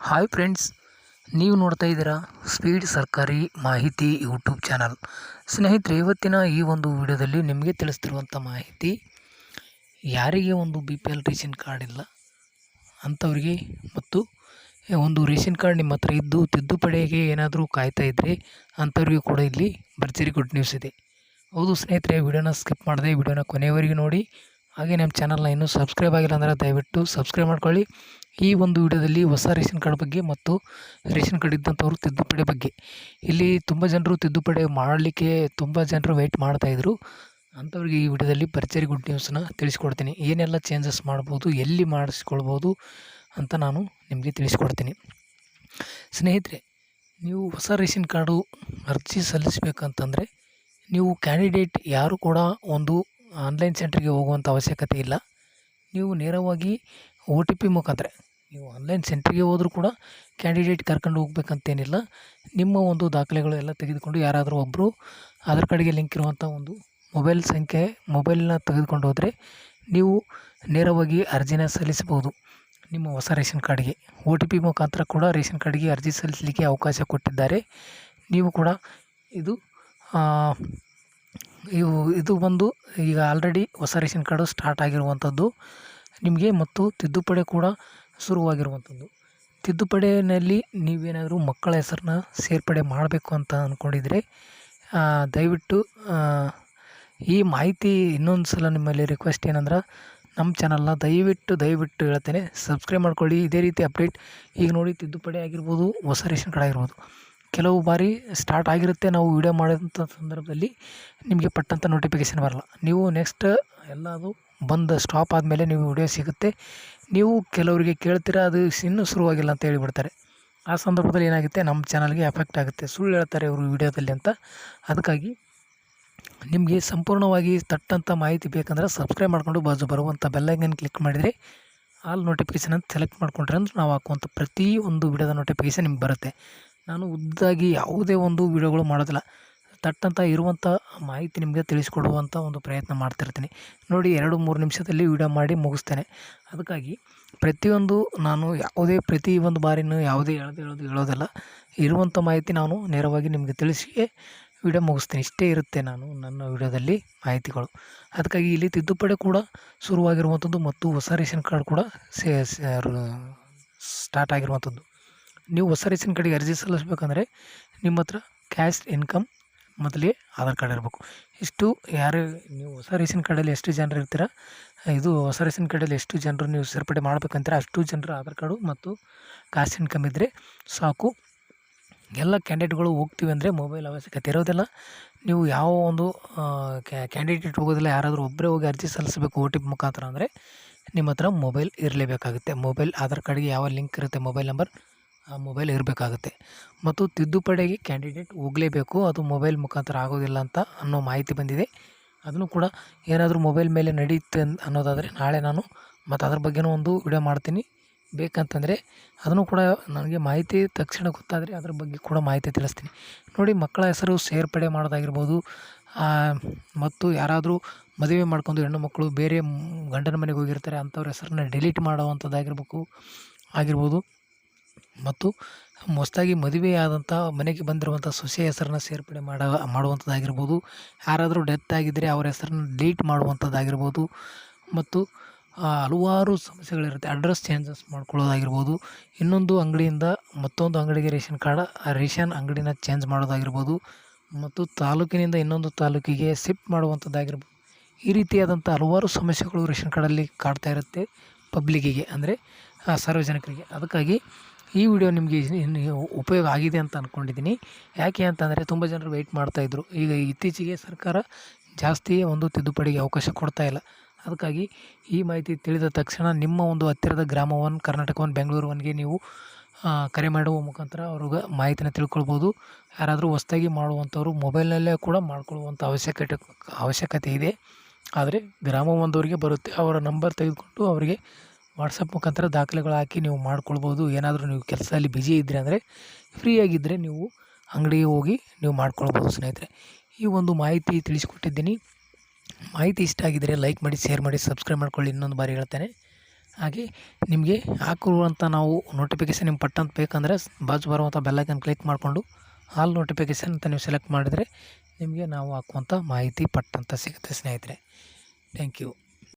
Hi friends ನೀವು ನೋಡ್ತಾ ಇದ್ದೀರಾ ಸ್ಪೀಡ್ ಸರ್ಕಾರಿ ಮಾಹಿತಿ ಯೂಟ್ಯೂಬ್ ಚಾನಲ್ ಸ್ನೇಹಿತರೆ, ಇವತ್ತಿನ ಈ ಒಂದು ವಿಡಿಯೋದಲ್ಲಿ ನಿಮಗೆ ತಿಳಿಸ್ತಿರುವಂಥ ಮಾಹಿತಿ, ಯಾರಿಗೆ ಒಂದು B P L ration card ಇಲ್ಲ ಅಂಥವ್ರಿಗೆ ಮತ್ತು ಒಂದು ರೇಷನ್ ಕಾರ್ಡ್ ನಿಮ್ಮ ಹತ್ರ ಇದ್ದು ತಿದ್ದುಪಡಿಗೆ ಏನಾದರೂ ಕಾಯ್ತಾ ಇದ್ದರೆ ಅಂಥವ್ರಿಗೂ ಕೂಡ ಇಲ್ಲಿ ಭರ್ಜರಿ ಗುಡ್ ನ್ಯೂಸ್ ಇದೆ. ಹೌದು ಸ್ನೇಹಿತರೆ, ವಿಡಿಯೋನ ಸ್ಕಿಪ್ ಮಾಡದೆ ವಿಡಿಯೋನ ಕೊನೆಯವರೆಗೂ ನೋಡಿ. ಹಾಗೆ ನಮ್ಮ ಚಾನಲ್ನ ಇನ್ನೂ ಸಬ್ಸ್ಕ್ರೈಬ್ ಆಗಿಲ್ಲ ಅಂದರೆ ದಯವಿಟ್ಟು ಸಬ್ಸ್ಕ್ರೈಬ್ ಮಾಡ್ಕೊಳ್ಳಿ. ಈ ಒಂದು ವಿಡಿಯೋದಲ್ಲಿ ಹೊಸ ರೇಷನ್ ಕಾರ್ಡ್ ಬಗ್ಗೆ ಮತ್ತು ರೇಷನ್ ಕಾರ್ಡ್ ಇದ್ದಂಥವ್ರು ತಿದ್ದುಪಡಿ ಬಗ್ಗೆ. ಇಲ್ಲಿ ತುಂಬ ಜನರು ತಿದ್ದುಪಡಿ ಮಾಡಲಿಕ್ಕೆ ತುಂಬ ಜನರು ವೆಯ್ಟ್ ಮಾಡ್ತಾಯಿದ್ರು ಅಂಥವ್ರಿಗೆ ಈ ವಿಡಿಯೋದಲ್ಲಿ ಭರ್ಜರಿ ಗುಡ್ ನ್ಯೂಸನ್ನ ತಿಳಿಸ್ಕೊಡ್ತೀನಿ. ಏನೆಲ್ಲ ಚೇಂಜಸ್ ಮಾಡ್ಬೋದು, ಎಲ್ಲಿ ಮಾಡಿಸ್ಕೊಳ್ಬೋದು ಅಂತ ನಾನು ನಿಮಗೆ ತಿಳಿಸ್ಕೊಡ್ತೀನಿ. ಸ್ನೇಹಿತರೆ, ನೀವು ಹೊಸ ರೇಷನ್ ಕಾರ್ಡು ಅರ್ಜಿ ಸಲ್ಲಿಸಬೇಕಂತಂದರೆ ನೀವು ಕ್ಯಾಂಡಿಡೇಟ್ ಯಾರು ಕೂಡ ಒಂದು ಆನ್ಲೈನ್ ಸೆಂಟ್ರಿಗೆ ಹೋಗುವಂಥ ಅವಶ್ಯಕತೆ ಇಲ್ಲ. ನೀವು ನೇರವಾಗಿ ಓ ಟಿ ಪಿ ಮುಖಾಂತರ, ನೀವು ಆನ್ಲೈನ್ ಸೆಂಟ್ರಿಗೆ ಹೋದರೂ ಕೂಡ ಕ್ಯಾಂಡಿಡೇಟ್ ಕರ್ಕೊಂಡು ಹೋಗ್ಬೇಕಂತೇನಿಲ್ಲ. ನಿಮ್ಮ ಒಂದು ದಾಖಲೆಗಳು ಎಲ್ಲ ತೆಗೆದುಕೊಂಡು ಯಾರಾದರೂ ಒಬ್ಬರು ಆಧಾರ್ ಕಾರ್ಡಿಗೆ ಲಿಂಕ್ ಇರುವಂಥ ಒಂದು ಮೊಬೈಲ್ ಸಂಖ್ಯೆ ಮೊಬೈಲ್ನ ತೆಗೆದುಕೊಂಡು ಹೋದರೆ ನೀವು ನೇರವಾಗಿ ಅರ್ಜಿನ ಸಲ್ಲಿಸಬಹುದು. ನಿಮ್ಮ ಹೊಸ ರೇಷನ್ ಕಾರ್ಡ್ಗೆ. ಓ ಟಿ ಪಿ ಮುಖಾಂತರ ಕೂಡ ರೇಷನ್ ಕಾರ್ಡಿಗೆ ಅರ್ಜಿ ಸಲ್ಲಿಸಲಿಕ್ಕೆ ಅವಕಾಶ ಕೊಟ್ಟಿದ್ದಾರೆ. ನೀವು ಕೂಡ ಇದು ಇವು ಇದು ಬಂದು ಈಗ ಆಲ್ರೆಡಿ ಹೊಸ ರೇಷನ್ ಕಾರ್ಡು ಸ್ಟಾರ್ಟ್ ಆಗಿರುವಂಥದ್ದು. ನಿಮಗೆ ಮತ್ತು ತಿದ್ದುಪಡಿ ಕೂಡ ಶುರುವಾಗಿರುವಂಥದ್ದು. ತಿದ್ದುಪಡಿಯಲ್ಲಿ ನೀವೇನಾದರೂ ಮಕ್ಕಳ ಹೆಸರನ್ನ ಸೇರ್ಪಡೆ ಮಾಡಬೇಕು ಅಂತ ಅಂದ್ಕೊಂಡಿದ್ರೆ ದಯವಿಟ್ಟು ಈ ಮಾಹಿತಿ ಇನ್ನೊಂದು ಸಲ ನಿಮ್ಮಲ್ಲಿ ರಿಕ್ವೆಸ್ಟ್ ಏನಂದ್ರೆ ನಮ್ಮ ಚಾನಲ್ನ ದಯವಿಟ್ಟು ದಯವಿಟ್ಟು ಹೇಳ್ತೇನೆ. ಸಬ್ಸ್ಕ್ರೈಬ್ ಮಾಡ್ಕೊಳ್ಳಿ. ಇದೇ ರೀತಿ ಅಪ್ಡೇಟ್ ಈಗ ನೋಡಿ, ತಿದ್ದುಪಡಿ ಆಗಿರ್ಬೋದು, ಹೊಸ ರೇಷನ್ ಕಾರ್ಡ್ ಆಗಿರ್ಬೋದು. ಕೆಲವು ಬಾರಿ ಸ್ಟಾರ್ಟ್ ಆಗಿರುತ್ತೆ ನಾವು ವೀಡಿಯೋ ಮಾಡಿದಂಥ ಸಂದರ್ಭದಲ್ಲಿ ನಿಮಗೆ ಪಟ್ಟಂತ ನೋಟಿಫಿಕೇಷನ್ ಬರಲ್ಲ. ನೀವು ನೆಕ್ಸ್ಟ್ ಎಲ್ಲ ಅದು ಬಂದು ಸ್ಟಾಪ್ ಆದಮೇಲೆ ನೀವು ವಿಡಿಯೋ ಸಿಗುತ್ತೆ. ನೀವು ಕೆಲವರಿಗೆ ಕೇಳ್ತೀರಾ, ಅದು ಇನ್ನೂ ಶುರುವಾಗಿಲ್ಲ ಅಂತ ಹೇಳಿಬಿಡ್ತಾರೆ. ಆ ಸಂದರ್ಭದಲ್ಲಿ ಏನಾಗುತ್ತೆ, ನಮ್ಮ ಚಾನಲ್ಗೆ ಎಫೆಕ್ಟ್ ಆಗುತ್ತೆ. ಸುಳ್ಳು ಹೇಳ್ತಾರೆ ಇವರು ವಿಡಿಯೋದಲ್ಲಿ ಅಂತ. ಅದಕ್ಕಾಗಿ ನಿಮಗೆ ಸಂಪೂರ್ಣವಾಗಿ ತಟ್ಟಂಥ ಮಾಹಿತಿ ಬೇಕಂದ್ರೆ ಸಬ್ಸ್ಕ್ರೈಬ್ ಮಾಡಿಕೊಂಡು ಬಾಜು ಬರುವಂಥ ಬೆಲ್ಲೈಕನ್ ಕ್ಲಿಕ್ ಮಾಡಿದರೆ ಆಲ್ ನೋಟಿಫಿಕೇಷನ್ ಅಂತ ಸೆಲೆಕ್ಟ್ ಮಾಡ್ಕೊಂಡ್ರೆ ಅಂದ್ರೆ ನಾವು ಹಾಕುವಂಥ ಪ್ರತಿ ಒಂದು ವಿಡಿಯೋದ ನೋಟಿಫಿಕೇಷನ್ ನಿಮ್ಗೆ ಬರುತ್ತೆ. ನಾನು ಉದ್ದಾಗಿ ಯಾವುದೇ ಒಂದು ವೀಡಿಯೋಗಳು ಮಾಡೋದಿಲ್ಲ. ತಟ್ಟಂತ ಇರುವಂಥ ಮಾಹಿತಿ ನಿಮಗೆ ತಿಳಿಸ್ಕೊಡುವಂಥ ಒಂದು ಪ್ರಯತ್ನ ಮಾಡ್ತಿರ್ತೀನಿ. ನೋಡಿ, ಎರಡು ಮೂರು ನಿಮಿಷದಲ್ಲಿ ವೀಡಿಯೋ ಮಾಡಿ ಮುಗಿಸ್ತೇನೆ. ಅದಕ್ಕಾಗಿ ಪ್ರತಿಯೊಂದು ನಾನು ಯಾವುದೇ, ಪ್ರತಿ ಒಂದು ಬಾರಿನೂ ಯಾವುದೇ ಹೇಳೋದು ಹೇಳೋದು ಹೇಳೋದಿಲ್ಲ. ಇರುವಂಥ ಮಾಹಿತಿ ನಾನು ನೇರವಾಗಿ ನಿಮಗೆ ತಿಳಿಸಿ ವಿಡಿಯೋ ಮುಗಿಸ್ತೀನಿ. ಇಷ್ಟೇ ಇರುತ್ತೆ ನಾನು ನನ್ನ ವಿಡಿಯೋದಲ್ಲಿ ಮಾಹಿತಿಗಳು. ಅದಕ್ಕಾಗಿ ಇಲ್ಲಿ ತಿದ್ದುಪಡಿ ಕೂಡ ಶುರುವಾಗಿರುವಂಥದ್ದು ಮತ್ತು ಹೊಸ ರೇಷನ್ ಕಾರ್ಡ್ ಕೂಡ ಸೇ ಸ್ಟಾರ್ಟ್ ಆಗಿರುವಂಥದ್ದು ನೀವು ಹೊಸ ರೇಷನ್ ಕಾರ್ಡಿಗೆ ಅರ್ಜಿ ಸಲ್ಲಿಸ್ಬೇಕಂದ್ರೆ ನಿಮ್ಮ ಹತ್ರ ಕ್ಯಾಶ್ ಇನ್ಕಮ್ ಮೊದಲೇ ಆಧಾರ್ ಕಾರ್ಡ್ ಇರಬೇಕು. ಇಷ್ಟು ಯಾರು ನೀವು ಹೊಸ ರೇಷನ್ ಕಾರ್ಡಲ್ಲಿ ಎಷ್ಟು ಜನರು ಇರ್ತೀರ, ಇದು ಹೊಸ ರೇಷನ್ ಕಾರ್ಡಲ್ಲಿ ಎಷ್ಟು ಜನರು ನೀವು ಸೇರ್ಪಡೆ ಮಾಡ್ಬೇಕಂತೀರ, ಅಷ್ಟು ಜನರು ಆಧಾರ್ ಕಾರ್ಡು ಮತ್ತು ಕ್ಯಾಶ್ ಇನ್ಕಮ್ ಇದ್ದರೆ ಸಾಕು. ಎಲ್ಲ ಕ್ಯಾಂಡಿಡೇಟ್ಗಳು ಹೋಗ್ತೀವಿ ಅಂದರೆ ಮೊಬೈಲ್ ಅವಶ್ಯಕತೆ ಇರೋದಿಲ್ಲ. ನೀವು ಯಾವ ಒಂದು ಕ್ಯಾಂಡಿಡೇಟ್ ಹೋಗೋದಿಲ್ಲ, ಯಾರಾದರೂ ಒಬ್ಬರೇ ಹೋಗಿ ಅರ್ಜಿ ಸಲ್ಲಿಸಬೇಕು ಒ ಟಿ ಪಿ ಮುಖಾಂತರ ಅಂದರೆ ನಿಮ್ಮ ಹತ್ರ ಮೊಬೈಲ್ ಇರಲೇಬೇಕಾಗುತ್ತೆ. ಮೊಬೈಲ್ ಆಧಾರ್ ಕಾರ್ಡ್ಗೆ ಯಾವ ಲಿಂಕ್ ಇರುತ್ತೆ, ಮೊಬೈಲ್ ನಂಬರ್ ಆ ಮೊಬೈಲ್ ಇರಬೇಕಾಗುತ್ತೆ. ಮತ್ತು ತಿದ್ದುಪಡಿಗೆ ಕ್ಯಾಂಡಿಡೇಟ್ ಹೋಗಲೇಬೇಕು, ಅದು ಮೊಬೈಲ್ ಮುಖಾಂತರ ಆಗೋದಿಲ್ಲ ಅಂತ ಅನ್ನೋ ಮಾಹಿತಿ ಬಂದಿದೆ. ಅದನ್ನು ಕೂಡ ಏನಾದರೂ ಮೊಬೈಲ್ ಮೇಲೆ ನಡೆಯುತ್ತೆ ಅನ್ನೋದಾದರೆ ನಾಳೆ ನಾನು ಮತ್ತು ಅದ್ರ ಬಗ್ಗೆನೂ ಒಂದು ವಿಡಿಯೋ ಮಾಡ್ತೀನಿ. ಬೇಕಂತಂದರೆ ಅದನ್ನು ಕೂಡ ನನಗೆ ಮಾಹಿತಿ ತಕ್ಷಣ ಗೊತ್ತಾದರೆ ಅದ್ರ ಬಗ್ಗೆ ಕೂಡ ಮಾಹಿತಿ ತಿಳಿಸ್ತೀನಿ. ನೋಡಿ, ಮಕ್ಕಳ ಹೆಸರು ಸೇರ್ಪಡೆ ಮಾಡೋದಾಗಿರ್ಬೋದು ಮತ್ತು ಯಾರಾದರೂ ಮದುವೆ ಮಾಡ್ಕೊಂಡು ಹೆಣ್ಣು ಮಕ್ಕಳು ಬೇರೆ ಗಂಡನ ಮನೆಗೆ ಹೋಗಿರ್ತಾರೆ, ಅಂಥವ್ರ ಹೆಸರನ್ನ ಡಿಲೀಟ್ ಮಾಡುವಂಥದ್ದಾಗಿರ್ಬೇಕು, ಆಗಿರ್ಬೋದು. ಮತ್ತು ಹೊಸ್ದಾಗಿ ಮದುವೆಯಾದಂಥ, ಮನೆಗೆ ಬಂದಿರುವಂಥ ಸೊಸೆ ಹೆಸರನ್ನ ಸೇರ್ಪಡೆ ಮಾಡ ಮಾಡುವಂಥದ್ದಾಗಿರ್ಬೋದು. ಯಾರಾದರೂ ಡೆತ್ ಆಗಿದ್ದರೆ ಅವರ ಹೆಸರನ್ನು ಡಿಲೀಟ್ ಮಾಡುವಂಥದ್ದಾಗಿರ್ಬೋದು. ಮತ್ತು ಹಲವಾರು ಸಮಸ್ಯೆಗಳಿರುತ್ತೆ. ಅಡ್ರೆಸ್ ಚೇಂಜಸ್ ಮಾಡ್ಕೊಳ್ಳೋದಾಗಿರ್ಬೋದು. ಇನ್ನೊಂದು ಅಂಗಡಿಯಿಂದ ಮತ್ತೊಂದು ಅಂಗಡಿಗೆ ರೇಷನ್ ಕಾರ್ಡ್, ಆ ರೇಷನ್ ಅಂಗಡಿನ ಚೇಂಜ್ ಮಾಡೋದಾಗಿರ್ಬೋದು. ಮತ್ತು ತಾಲೂಕಿನಿಂದ ಇನ್ನೊಂದು ತಾಲೂಕಿಗೆ ಶಿಫ್ಟ್ ಮಾಡುವಂಥದ್ದಾಗಿರ್ಬೋದು. ಈ ರೀತಿಯಾದಂಥ ಹಲವಾರು ಸಮಸ್ಯೆಗಳು ರೇಷನ್ ಕಾರ್ಡಲ್ಲಿ ಕಾಡ್ತಾ ಇರುತ್ತೆ ಪಬ್ಲಿಕ್ಕಿಗೆ, ಅಂದರೆ ಸಾರ್ವಜನಿಕರಿಗೆ. ಅದಕ್ಕಾಗಿ ಈ ವಿಡಿಯೋ ನಿಮಗೆ ಉಪಯೋಗ ಆಗಿದೆ ಅಂತ ಅಂದ್ಕೊಂಡಿದ್ದೀನಿ ಯಾಕೆ ಅಂತಂದರೆ ತುಂಬ ಜನರು ವೆಯ್ಟ್ ಮಾಡ್ತಾಯಿದ್ರು ಈಗ ಇತ್ತೀಚೆಗೆ ಸರ್ಕಾರ ಜಾಸ್ತಿ ಒಂದು ತಿದ್ದುಪಡಿಗೆ ಅವಕಾಶ ಕೊಡ್ತಾ ಇಲ್ಲ. ಅದಕ್ಕಾಗಿ ಈ ಮಾಹಿತಿ ತಿಳಿದ ತಕ್ಷಣ ನಿಮ್ಮ ಒಂದು ಹತ್ತಿರದ ಗ್ರಾಮವನ್ನು ಒನ್ ಕರ್ನಾಟಕ ಒನ್ ಬೆಂಗಳೂರು ಒನ್ಗೆ ನೀವು ಕರೆ ಮಾಡುವ ಮುಖಾಂತರ ಅವ್ರಿಗೆ ಮಾಹಿತಿನ ತಿಳ್ಕೊಳ್ಬೋದು. ಯಾರಾದರೂ ಹೊಸ್ದಾಗಿ ಮಾಡುವಂಥವ್ರು ಮೊಬೈಲ್ನಲ್ಲೇ ಕೂಡ ಮಾಡ್ಕೊಳ್ಳುವಂಥ ಅವಶ್ಯಕತೆ ಅವಶ್ಯಕತೆ ಇದೆ. ಆದರೆ ಗ್ರಾಮ ಒಂದವರಿಗೆ ಬರುತ್ತೆ. ಅವರ ನಂಬರ್ ತೆಗೆದುಕೊಂಡು ಅವರಿಗೆ ವಾಟ್ಸಪ್ ಮುಖಾಂತರ ದಾಖಲೆಗಳು ಹಾಕಿ ನೀವು ಮಾಡ್ಕೊಳ್ಬೋದು. ಏನಾದರೂ ನೀವು ಕೆಲಸದಲ್ಲಿ ಬಿಜಿ ಇದ್ದರೆ ಅಂದರೆ ಫ್ರೀಯಾಗಿದ್ದರೆ ನೀವು ಅಂಗಡಿಗೆ ಹೋಗಿ ನೀವು ಮಾಡ್ಕೊಳ್ಬೋದು ಸ್ನೇಹಿತರೆ. ಈ ಒಂದು ಮಾಹಿತಿ ತಿಳಿಸಿಕೊಟ್ಟಿದ್ದೀನಿ. ಮಾಹಿತಿ ಇಷ್ಟ ಆಗಿದ್ದರೆ ಲೈಕ್ ಮಾಡಿ ಶೇರ್ ಮಾಡಿ ಸಬ್ಸ್ಕ್ರೈಬ್ ಮಾಡ್ಕೊಳ್ಳಿ. ಇನ್ನೊಂದು ಬಾರಿ ಹೇಳ್ತೇನೆ. ಹಾಗೆ ನಿಮಗೆ ಹಾಕಿರುವಂಥ ನಾವು ನೋಟಿಫಿಕೇಷನ್ ನಿಮ್ಮ ಪಟ್ಟಂತ ಬೇಕಂದರೆ ಬಾಜು ಬರುವಂಥ ಬೆಲ್ಲೈಕನ್ ಕ್ಲಿಕ್ ಮಾಡಿಕೊಂಡು ಆಲ್ ನೋಟಿಫಿಕೇಷನ್ ಅಂತ ನೀವು ಸೆಲೆಕ್ಟ್ ಮಾಡಿದರೆ ನಿಮಗೆ ನಾವು ಹಾಕುವಂಥ ಮಾಹಿತಿ ಪಟ್ಟಂತ ಸಿಗುತ್ತೆ ಸ್ನೇಹಿತರೆ. Thank you